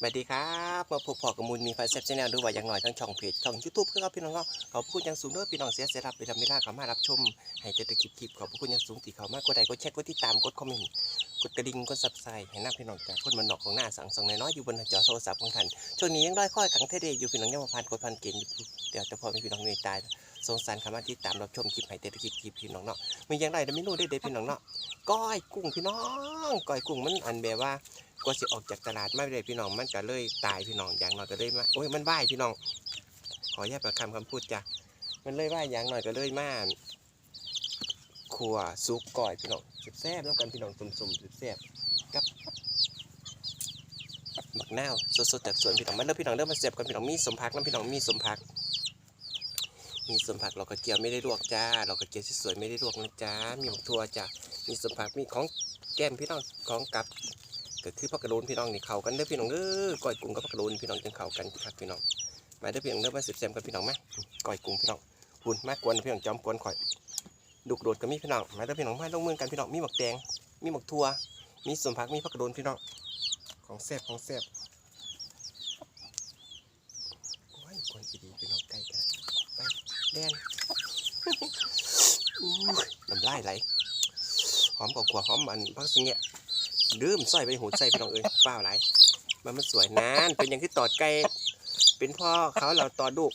สวัสดีครับมาพบพอกับมูลมีไฟเซฟชแนลด้วยว่าอย่างหน่อยทั้งช่องเพจช่องยูทูบคือครับพี่น้องก็ขอบคุณอย่างสูงด้อพี่น้องเสียเสียรับไปทำไม่ได้เขามารับชม ให้เจตคลิปคลิปขอบคุณอย่างสูงที่เขามากกดไลค์กดแชร์กดติดตามกดคอมเมนต์กดกระดิ่งกดซับสไครต์ให้หน้าพี่น้องจากคนมันนอกของหน้าสั่งส่งน้อยอยู่บนหน้าจอโทรศัพท์ของท่านช่วงนี้ยังด้อยค่อยขังเทเดอยู่พี่น้องยังมาผ่านกดผ่านเกณฑ์เดี๋ยวจะพอมีพี่น้องเหนื่อยตายสงสารคำว่าที่ตามรับชมคลิปให้เจตคลิปคลิปพี่น้องเนาะมีอย่างไรเดี๋ยวไม่รู้ได้เด็ดพี่น้องเนาะก้อยกุ้งพี่น้องก้อยกุ้งมันอันแบบว่า กว่าสิออกจากตลาดไม่ได้พี่น้องมันก็เลยตายพี่น้องอย่างน้อยก็เลยมาโอ้ยมันว่ายพี่น้อง ขอแยกประคำคำพูดจ้ะมันเลยว่ายอย่างน้อยก็เลยมาขัวซุกก่อยพี่น้องแซ่บแล้วกันพี่น้องสุ่มๆแซ่บกับหมักนาวสดๆจากสวนพี่น้องมันเริ่มพี่น้องเริ่มมาเสียบกันพี่น้องมีสมพักน้ำพี่น้องมีสมพัก มีสมผักเราก็เจียวไม่ได้ลวกจ้าเราก็เจียวสวยไม่ได้ลวกนะจ้ามีหมกทัวจ้ะมีสมผักมีของแก้มพี่น้องของกับ ก็คือพักกระโดนพี่น้องนี่เขากันเด้อพี่น้องเด้อก้อยกุ้งกับพักกระโดนพี่น้องจังเขากันครับพี่น้องมาเด้อพี่น้องเด้อมาสิบแซมกันพี่น้องมาก้อยกุ้งพี่น้องหุ่นมากกวนพี่น้องจอมกวนข่อยดุกโดดก็มีพี่น้องมาเด้อพี่น้องมาลงมือกันพี่น้องมีหมกแดงมีหมกทัวมีส่วนผักมีพักกระโดนพี่น้องของแซ่บของแซ่บโอ้ยกวนดีพี่น้องใกล้กันไปแดนอู้น้ำลายไหลหอมกว่าหอมอันพักสิงเงี้ย ลืมสร้อยไปหูใส่พี่น้องเอ้ยเปล่าไรมันมันสวยนานเป็นอย่างที่ตอดไก่เป็นพ่อเขาเราตอดลูก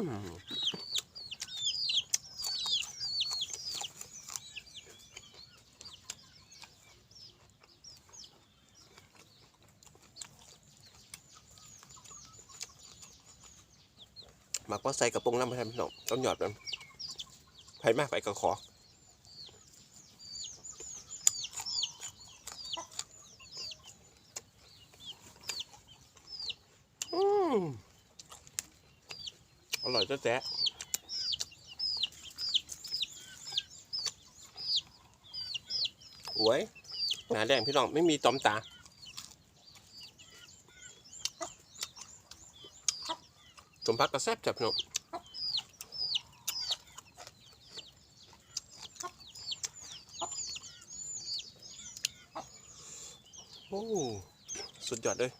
มหมักว่าใส่กระโปรงน้ำไปทำพี่น้องต้องหยอดมันไผมากไปก็ขอ อืมอร่อยแจ๊ะๆโอ้ยหนาแดงพี่น้องไม่มีตอมตาสมพักกระแซบจับพี่น้องโอ้ สุดยอดเลย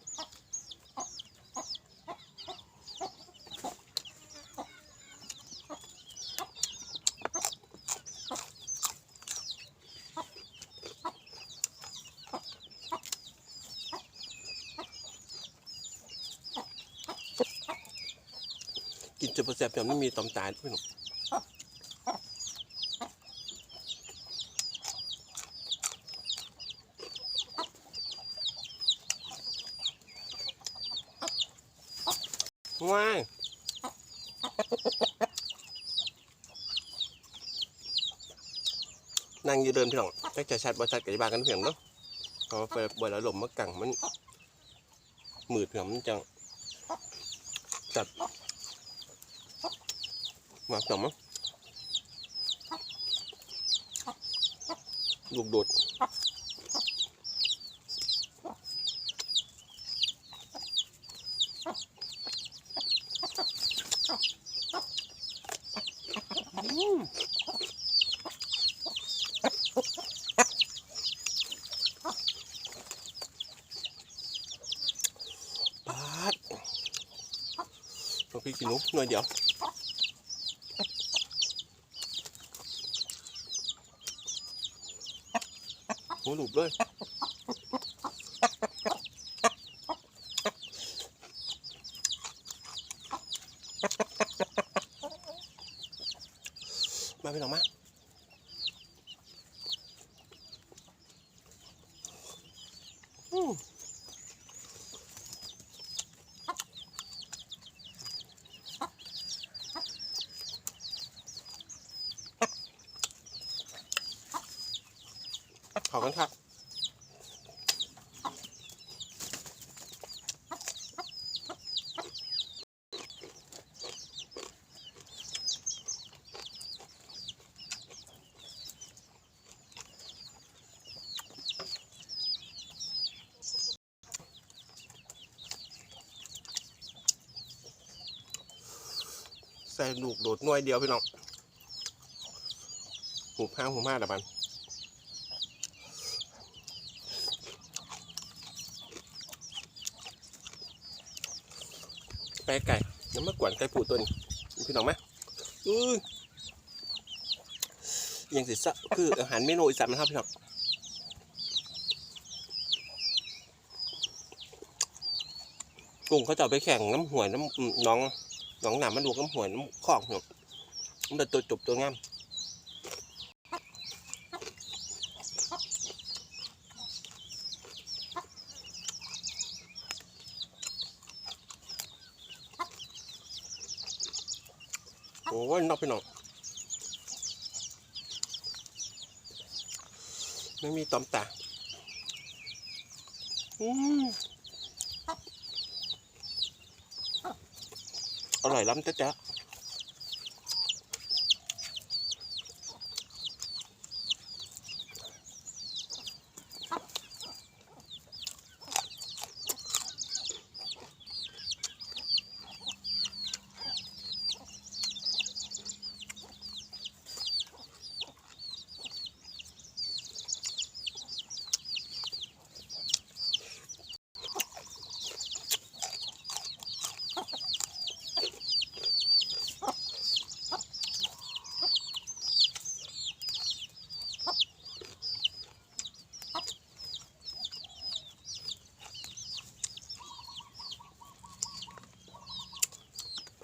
กินจะประแสบจะไม่มีตอมตายด้วยหนูว้ายนั่งอยู่เดินพี่น้องจักจะชัดบ่ชัดกับยาบากันเพียงเนาะเขาไปบ่อยแล้วหลมมากังมันมืดเพียงมันจังจัด มาสมลูกโดดปาดตัวพี่กินนุ๊กหน่อยเดียว หูหลุบเลยมาพี่น้องมา ขอบคุณครับใส่ลูกโดดน่วยเดียวพี่น้องหูผ้าหูผ้าแต่มัน ไปไก่น้ำมะกวนไก่ปูตัวนี้พี่น้องไหมอือยังสิสะคืออาหารเมนูอีสานนะครับพี่น้องกุ้งเขาจะไปแข่งน้ำหวยน้ำอืมน้องน้องหนามมันดูน้ำหวยน้ำคอกเนาะมันเป็นตัวจบตัวงามโอ้ยนอก พี่น้องไม่มีตอมตาอืมอร่อยล้ำจ๊ะ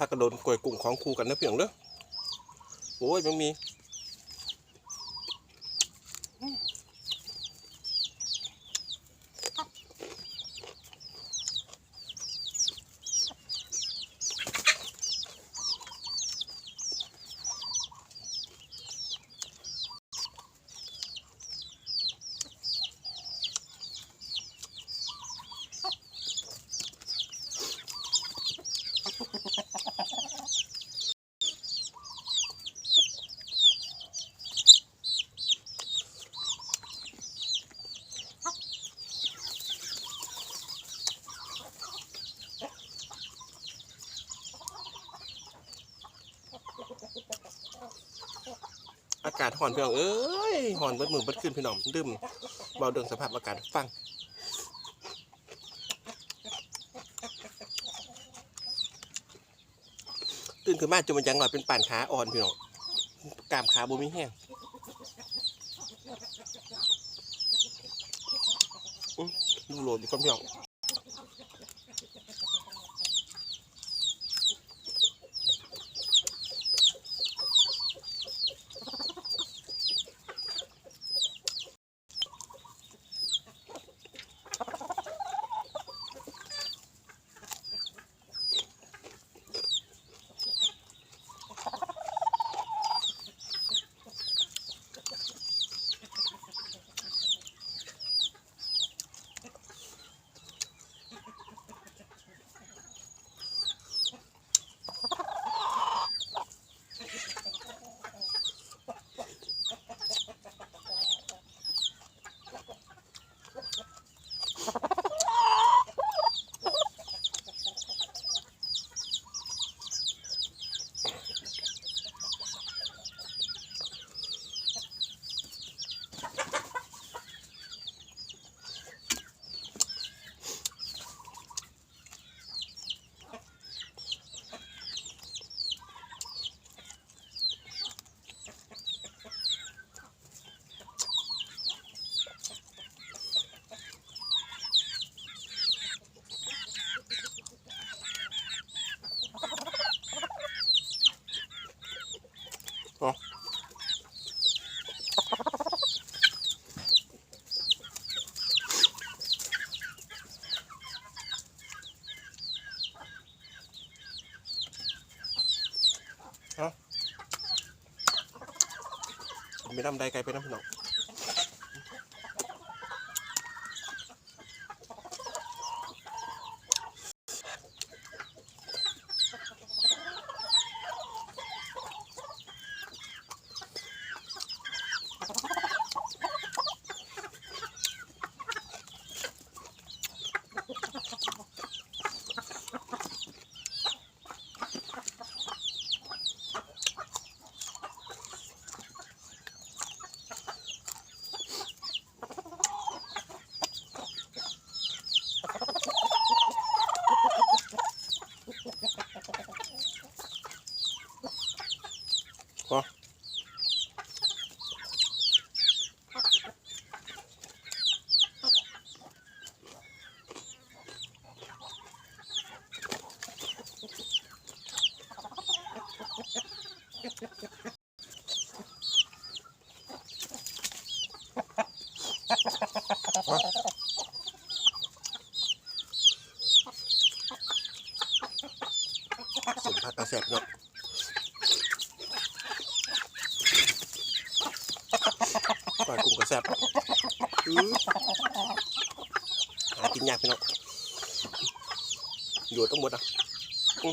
ากระโดนกล้วยกุ้งของครูกันนะเพียงเด้อโอ้ยมันมีาศห่อนพี่น้องเอ้ยห่อนเบิดมือเบิดขึ้นพี่น้องดื่มเบาเดืองสภาพอากาศฟังตื่นขึ้นมาจนมันยังหน่อยเป็นป่านขาอ่อนพี่น้องกล้ามขาบ่มีแห้งดูโหลดอยู่ครับพี่น้อง ไม่ทำใดไกลไปน้ำพี่น้อง แซ่บเนาะก้อยกุ้งก็แซ่บหากินยากพี่น้องอยู่ต้องหมดอะอื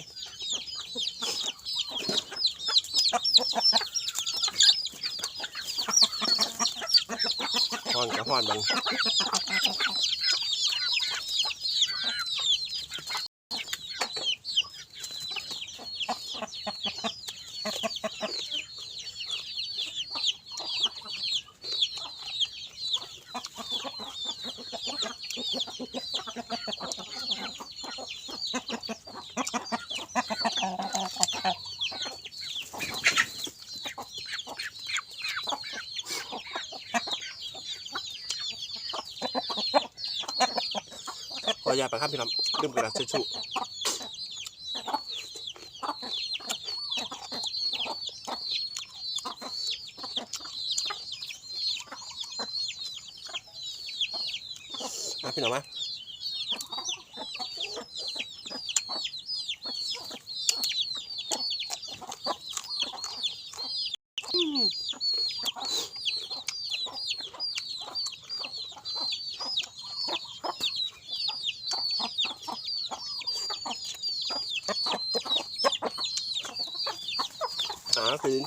้อนกับฮ้อนบัง ข อยาไปครับพี่น้องดื่มกระดาษเช็ดชูมาพี่น้องมา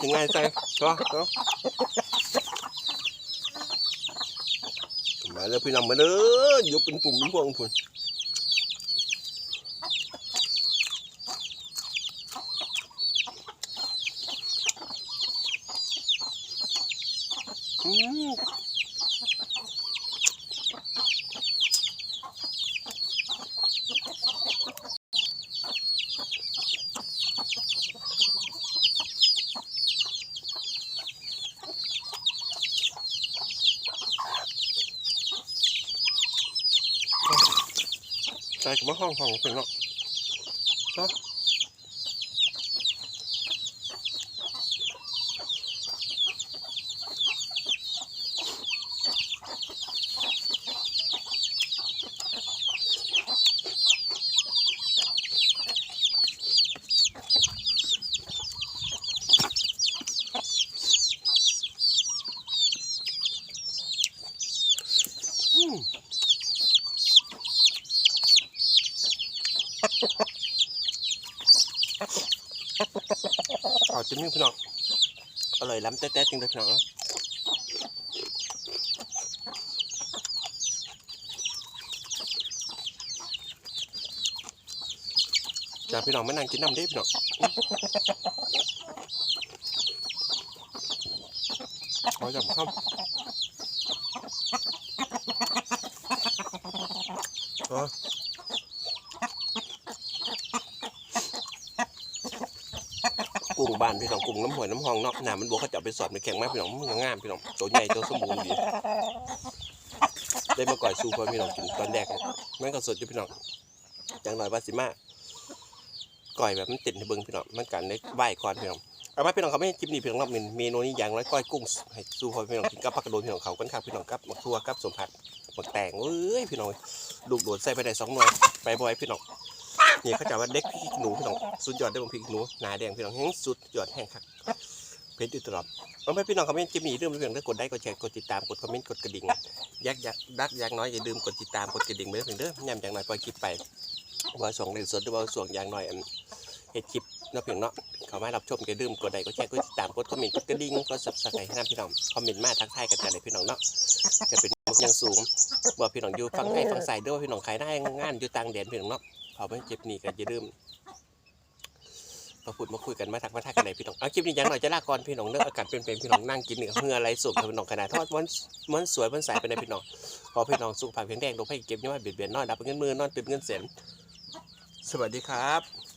อืมอ่าคือถึงง่ายใจก็ก็มาเลยพี่น้องมาเลยยกเป็นปุ่มเป็นพวงพุ่นอืม มาห้องห้องเป็นเนาะเนาะ ขอจิ้มนี่พี่น้องอร่อยล้ำแต๊ะๆจริงเลยพี่น้องเนาะจากพี่น้องไม่นั่งกินน้ำด้พี่น้องขอจับข้าวอ๋อ กุ้งบานพี่น้องกุ้งน้ำหวยน้ำหองเนาะหนามันบวกเขาจะเอาไปสอดไปแข็งมากพี่น้องมันงามพี่น้องตัวใหญ่ตัวสมบูรณ์ดีได้มาก่อยซูพอพี่น้องกินตอนแรกมันก็สดอยู่พี่น้องจังหน่อยบาสิมาก่อยแบบมันติดในเบิ้งพี่น้องมันกันได้ใบก่อนพี่น้องเอามาพี่น้องเขาไม่ให้คลิปนี้พี่น้องรอบเมนูนี้อย่างไรก้อยกุ้งให้ซูพอพี่น้องกินกับผักกระโดนพี่น้องเขากันครับพี่น้องกับหมักทั่วกับสมผัดหมักแตงเอ้ยพี่น้องลูกโดดใส่ไปได้สองหน่วยไปบ่อยพี่น้อง นี่เขาจะว่าเด็กพริกหนูพี่น้องสุดยอดได้บางพริกหนูหนาแดงพี่น้องแห้งสุดยอดแห้งครับเพชรอยู่ตลอดเอาไปพี่น้องคอมเมนต์จะมีเรื่องเรื่องได้กดไลค์กดแชร์กดติดตามกดคอมเมนต์กดกระดิ่งยักยักดักยักน้อยอย่าลืมกดติดตามกดกระดิ่งไปเพื่อยๆเด้อย่ำอย่างน้อยปล่อยคลิปไปว่าส่งเล่นสดหรือว่าส่งอย่างน้อยอันเห็ดคลิป นาะเพียงเนาะเขามารับชมอย่าลืมกดไลค์กดแชร์กดติดตามกดคอมเมนต์กดกระดิ่งกดซับสไครต์ให้นำพี่น้องคอมเมนต์มาทักทายกันกันเลยพี่น้องเนาะจะเป็นมุกยังสูงว่าพี่น้องอยู่ฝั่งไทยฝั่งใต้ด้วยพี่น้องขายได้งานอยู่ต่างแดนพี่น้องเนาะขอไม่เจ็บหนีกันอย่าลืมมาพูดมาคุยกันมาทักมาทักกันไหนพี่น้องเอาคลิปนี้ยังหน่อยจะลาก่อนพี่น้องเรื่ออากาศเปลี่ยนแปลงพี่น้องนั่งกินเหนือเหืออะไรสุกพี่น้องขนาดทอดมันมันสวยมันใสไปในพี่น้องขอพี่น้องสุขภาพแข็งแรงลงให้เก็บเงินเบียดเบียนนอนดับเงินมือนอนตื่นเงินเสียนสวัสดีครับ